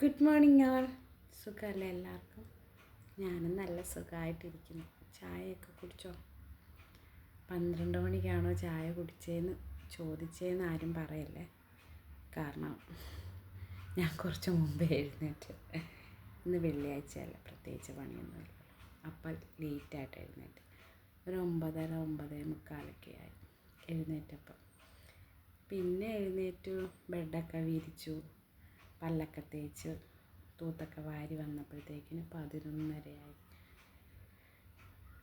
Good morning ആൾ സുഖമല്ലേ എല്ലാവർക്കും? ഞാനും നല്ല സുഖമായിട്ടിരിക്കുന്നു ചായയൊക്കെ കുടിച്ചോ? പന്ത്രണ്ട് മണിക്കാണോ ചായ കുടിച്ചതെന്ന് ചോദിച്ചതെന്ന് ആരും പറയല്ലേ? കാരണം ഞാൻ കുറച്ച് മുമ്പേ എഴുന്നേറ്റ്. ഇന്ന് വെള്ളിയാഴ്ചയല്ല പ്രത്യേകിച്ച് പണിയൊന്നുമില്ല. അപ്പം ലേറ്റായിട്ട് എഴുന്നേറ്റ്. ഒരു ഒമ്പതര ഒമ്പതേ മുക്കാലൊക്കെ ആയി എഴുന്നേറ്റപ്പം. പിന്നെ എഴുന്നേറ്റു ബെഡൊക്കെ വിരിച്ചു പല്ലൊക്കെ തേച്ച് തൂത്തൊക്കെ വാരി വന്നപ്പോഴത്തേക്കിന് പതിനൊന്നരയായി.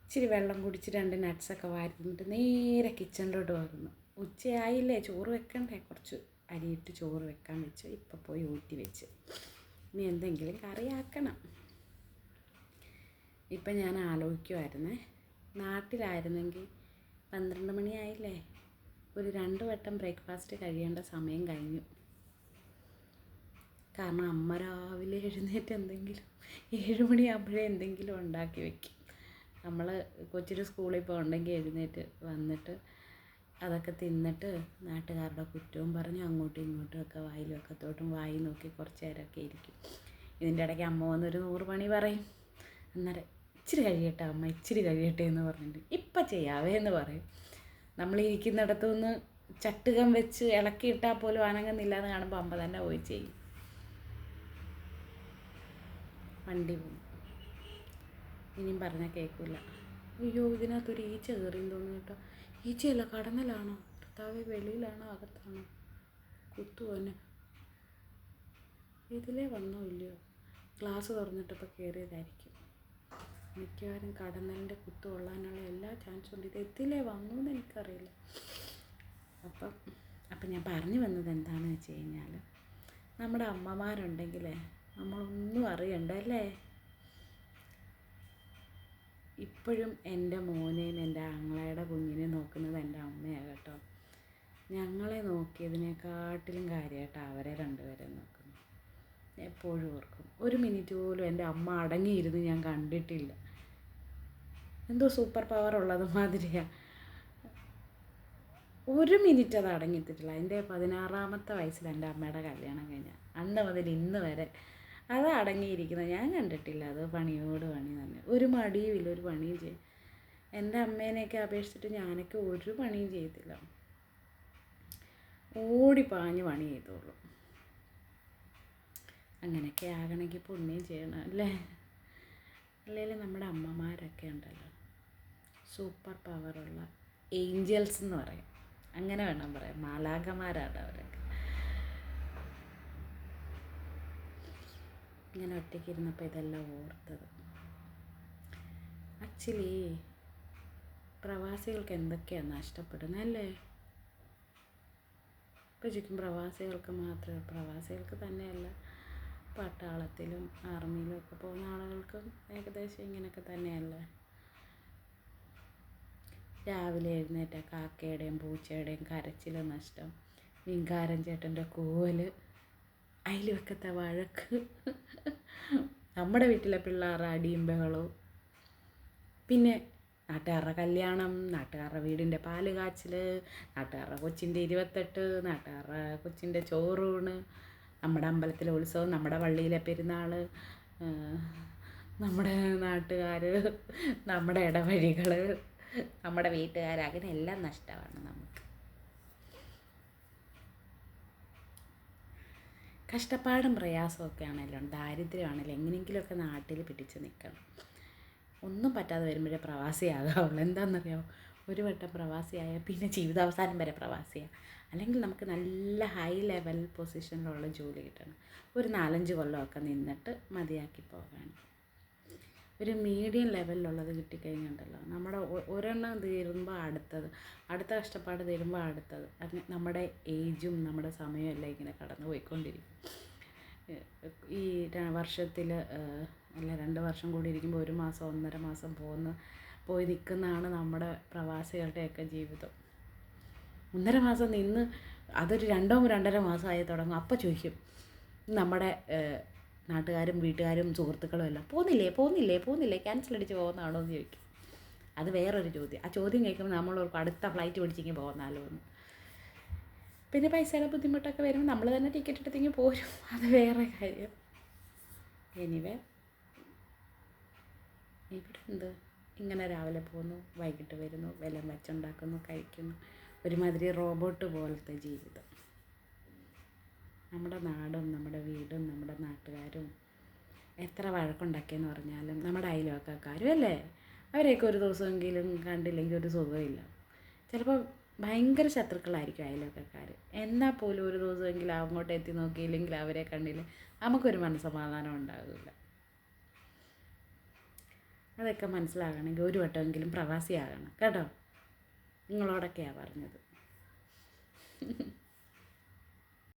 ഇച്ചിരി വെള്ളം കുടിച്ച് രണ്ട് നട്ട്സൊക്കെ വാരി തിന്നിട്ട് നേരെ കിച്ചണിലോട്ട് വന്നു. ഉച്ചയായില്ലേ? ചോറ് വെക്കണ്ടേ? കുറച്ച് അരിയിട്ട് ചോറ് വെക്കാൻ വെച്ച്. ഇപ്പം പോയി ഊറ്റി വെച്ച്. ഇനി എന്തെങ്കിലും കറിയാക്കണം ഇപ്പം ഞാൻ ആലോചിക്കുമായിരുന്നേ നാട്ടിലായിരുന്നെങ്കിൽ പന്ത്രണ്ട് മണിയായില്ലേ? ഒരു രണ്ട് വട്ടം ബ്രേക്ക്ഫാസ്റ്റ് കഴിയേണ്ട സമയം കഴിഞ്ഞു. കാരണം അമ്മ രാവിലെ എഴുന്നേറ്റ് എന്തെങ്കിലും ഏഴ് മണിയാകുമ്പോഴേ എന്തെങ്കിലും ഉണ്ടാക്കി വെക്കും. നമ്മൾ കൊച്ചിന് സ്കൂളിൽ പോകണമെങ്കിൽ എഴുന്നേറ്റ് വന്നിട്ട് അതൊക്കെ തിന്നിട്ട് നാട്ടുകാരുടെ കുറ്റവും പറഞ്ഞ് അങ്ങോട്ടും ഇങ്ങോട്ടും ഒക്കെ വായിലും ഒക്കെ തോട്ടും വായി നോക്കി കുറച്ച് നേരമൊക്കെ ഇരിക്കും. ഇതിന്റെ ഇടയ്ക്ക് അമ്മ വന്നൊരു നൂറ് പണി പറയും. അന്നേരം ഇച്ചിരി കഴിയട്ടെ അമ്മ ഇച്ചിരി കഴിയട്ടെ എന്ന് പറഞ്ഞിട്ട് ഇപ്പം ചെയ്യാവേ എന്ന് പറയും. നമ്മൾ ഇരിക്കുന്നിടത്തുനിന്ന് ചട്ടുകം വെച്ച് ഇളക്കിയിട്ടാൽ പോലും അനങ്ങുന്നില്ല എന്ന് കാണുമ്പോൾ അമ്മ തന്നെ പോയി ചെയ്യും. വണ്ടി പോകും. ഇനിയും പറഞ്ഞാൽ കേൾക്കില്ല അയ്യോ ഇതിനകത്തൊരു ഈച്ച കയറിയെന്ന് തോന്നുന്നു കേട്ടോ. ഈച്ചയല്ല കടന്നലാണോ? ഭർത്താവ് വെളിയിലാണോ? അകത്താണോ? കുത്തുവന് ഇതിലേ വന്നോ ഇല്ലയോ? ഗ്ലാസ് തുറന്നിട്ടപ്പോൾ കയറിയതായിരിക്കും മിക്കവാറും കടന്നലിന്റെ കുത്തു കൊള്ളാനുള്ള എല്ലാ ചാൻസും ഉണ്ട്. ഇത് എത്തിലേ വന്നു എന്ന് എനിക്കറിയില്ല. അപ്പം അപ്പം ഞാൻ പറഞ്ഞു വന്നത് എന്താണെന്ന് വെച്ച് കഴിഞ്ഞാൽ നമ്മുടെ അമ്മമാരുണ്ടെങ്കിലേ നമ്മളൊന്നും അറിയണ്ട അല്ലേ ഇപ്പോഴും എന്റെ മോനെയും എന്റെ ആങ്ങളയുടെ കുഞ്ഞിനെ നോക്കുന്നത് എന്റെ അമ്മയാണ് കേട്ടോ. ഞങ്ങളെ നോക്കിയതിനെക്കാട്ടിലും കാര്യമായിട്ട് അവരെ രണ്ടുപേരെ നോക്കുന്നു എപ്പോഴും ഓർക്കും. ഒരു മിനിറ്റ് പോലും എന്റെ അമ്മ അടങ്ങിയിരുന്ന് ഞാൻ കണ്ടിട്ടില്ല. എന്തോ സൂപ്പർ പവർ ഉള്ളത് മാതിരിയാണ് ഒരു മിനിറ്റ് അത് അടങ്ങിയിട്ടില്ല. എന്റെ പതിനാറാമത്തെ വയസ്സിൽ എന്റെ അമ്മയുടെ കല്യാണം കഴിഞ്ഞാൽ അന്ന് മുതൽ ഇന്ന് വരെ അത് അടങ്ങിയിരിക്കുന്നത്. ഞാൻ കണ്ടിട്ടില്ല. അത് പണിയോട് പണി തന്നെ ഒരു മടിയുമില്ല ഒരു പണിയും ചെയ്യും. എന്റെ അമ്മേനെയൊക്കെ അപേക്ഷിച്ചിട്ട് ഞാനൊക്കെ ഒരു പണിയും ചെയ്തില്ല ഓടി പാഞ്ഞ് പണി ചെയ്തോളൂ. അങ്ങനെയൊക്കെ ആകണമെങ്കിൽ പുണ്യം ചെയ്യണം അല്ലേ? അല്ലെങ്കിൽ നമ്മുടെ അമ്മമാരൊക്കെ ഉണ്ടല്ലോ. സൂപ്പർ പവറുള്ള ഏഞ്ചൽസ് എന്ന് പറയും. അങ്ങനെ വേണം പറയാം മാലാഖമാരാണ് അവരൊക്കെ. ഇങ്ങനെ ഒറ്റയ്ക്ക് ഇരുന്നപ്പോൾ ഇതെല്ലാം ഓർത്തത്. ആക്ച്വലി പ്രവാസികൾക്ക് എന്തൊക്കെയാണ് നഷ്ടപ്പെടുന്നത് അല്ലേ? ഇപ്പോൾ ചുറ്റും പ്രവാസികൾക്ക് മാത്രമേ പ്രവാസികൾക്ക് തന്നെയല്ല പട്ടാളത്തിലും ആർമിയിലും ഒക്കെ പോകുന്ന ആളുകൾക്കും ഏകദേശം ഇങ്ങനെയൊക്കെ തന്നെയല്ലേ? രാവിലെ എഴുന്നേറ്റ കാക്കയുടെയും പൂച്ചയുടെയും കരച്ചിൽ നഷ്ടം മീൻകാരൻ ചേട്ടന്റെ കൂവൽ അയൽവക്കത്തെ വഴക്ക്. നമ്മുടെ വീട്ടിലെ പിള്ളേരുടെ അടിയും ബഹളവും. പിന്നെ നാട്ടുകാരുടെ കല്യാണം നാട്ടുകാരുടെ വീടിന്റെ പാൽ കാച്ചൽ നാട്ടുകാരുടെ കൊച്ചിന്റെ ഇരുപത്തെട്ട് നാട്ടുകാരുടെ കൊച്ചിന്റെ ചോറൂണ് നമ്മുടെ അമ്പലത്തിലെ ഉത്സവം നമ്മുടെ പള്ളിയിലെ പെരുന്നാൾ നമ്മുടെ നാട്ടുകാർ നമ്മുടെ ഇടവഴികൾ നമ്മുടെ വീട്ടുകാർ അങ്ങനെ എല്ലാം നഷ്ടമാണ് നമുക്ക്. കഷ്ടപ്പാടും പ്രയാസമൊക്കെ ആണല്ലോ ദാരിദ്ര്യമാണല്ലോ എങ്ങനെയെങ്കിലുമൊക്കെ നാട്ടിൽ പിടിച്ച് നിൽക്കണം. ഒന്നും പറ്റാതെ വരുമ്പോഴേ പ്രവാസിയാകാവുള്ളൂ. എന്താണെന്നറിയാമോ ഒരു വട്ടം പ്രവാസിയായാൽ പിന്നെ ജീവിതാവസാനം വരെ പ്രവാസിയാണ് അല്ലെങ്കിൽ നമുക്ക് നല്ല ഹൈ ലെവൽ പൊസിഷനിലുള്ള ജോലി കിട്ടണം. ഒരു നാലഞ്ച് കൊല്ലമൊക്കെ നിന്നിട്ട് മതിയാക്കി പോകാൻ. ഒരു മീഡിയം ലെവലിലുള്ളത് കിട്ടിക്കഴിഞ്ഞുണ്ടല്ലോ നമ്മുടെ ഒരെണ്ണം തീരുമ്പോൾ അടുത്തത് അടുത്ത കഷ്ടപ്പാട് തീരുമ്പോൾ അടുത്തത്. നമ്മുടെ ഏജും നമ്മുടെ സമയവും എല്ലാം ഇങ്ങനെ കടന്നു പോയിക്കൊണ്ടിരിക്കും ഈ വർഷത്തിൽ അല്ല രണ്ട് വർഷം കൂടി ഇരിക്കുമ്പോൾ ഒരു മാസം ഒന്നര മാസം പോകുന്ന പോയി നിൽക്കുന്നതാണ് നമ്മുടെ പ്രവാസികളുടെയൊക്കെ ജീവിതം. ഒന്നര മാസം നിന്ന് അതൊരു രണ്ടോ രണ്ടര മാസമായി തുടങ്ങും. അപ്പോൾ ചോദിക്കും നമ്മുടെ നാട്ടുകാരും വീട്ടുകാരും സുഹൃത്തുക്കളും എല്ലാം പോകുന്നില്ലേ പോകുന്നില്ലേ പോകുന്നില്ലേ ക്യാൻസൽ അടിച്ച് പോകുന്നതാണോ എന്ന് ചോദിക്കും. അത് വേറൊരു ചോദ്യം. ആ ചോദ്യം കേൾക്കുമ്പോൾ നമ്മൾ അടുത്ത ഫ്ലൈറ്റ് പിടിച്ചെങ്കിൽ പോകുന്നാലോ എന്ന്. പിന്നെ പൈസയുടെ ബുദ്ധിമുട്ടൊക്കെ വരുമ്പോൾ നമ്മൾ തന്നെ ടിക്കറ്റ് എടുത്തെങ്കിൽ പോരും. അത് വേറെ കാര്യം. എനിവേ ഇവിടെ എന്ത്? ഇങ്ങനെ രാവിലെ പോകുന്നു വൈകിട്ട് വരുന്നു വെല്ലം വെച്ചുണ്ടാക്കുന്നു കഴിക്കുന്നു. ഒരുമാതിരി റോബോട്ട് പോലത്തെ ജീവിതം. നമ്മുടെ നാടും നമ്മുടെ വീടും നമ്മുടെ നാട്ടുകാരും എത്ര വഴക്കുണ്ടാക്കിയെന്ന് പറഞ്ഞാലും നമ്മുടെ അയൽവക്കക്കാരും അല്ലേ? അവരെയൊക്കെ ഒരു ദിവസമെങ്കിലും കണ്ടില്ലെങ്കിൽ ഒരു സുഖമില്ല ചിലപ്പോൾ ഭയങ്കര ശത്രുക്കളായിരിക്കും അയൽവക്കക്കാർ എന്നാൽ പോലും ഒരു ദിവസമെങ്കിലും അങ്ങോട്ട് എത്തി നോക്കിയില്ലെങ്കിൽ അവരെ കണ്ടില്ല നമുക്കൊരു മനസ്സമാധാനം ഉണ്ടാകില്ല അതൊക്കെ മനസ്സിലാകണമെങ്കിൽ ഒരു വട്ടമെങ്കിലും പ്രവാസിയാകണം. കേട്ടോ? നിങ്ങളോടൊക്കെയാണ് പറഞ്ഞത്.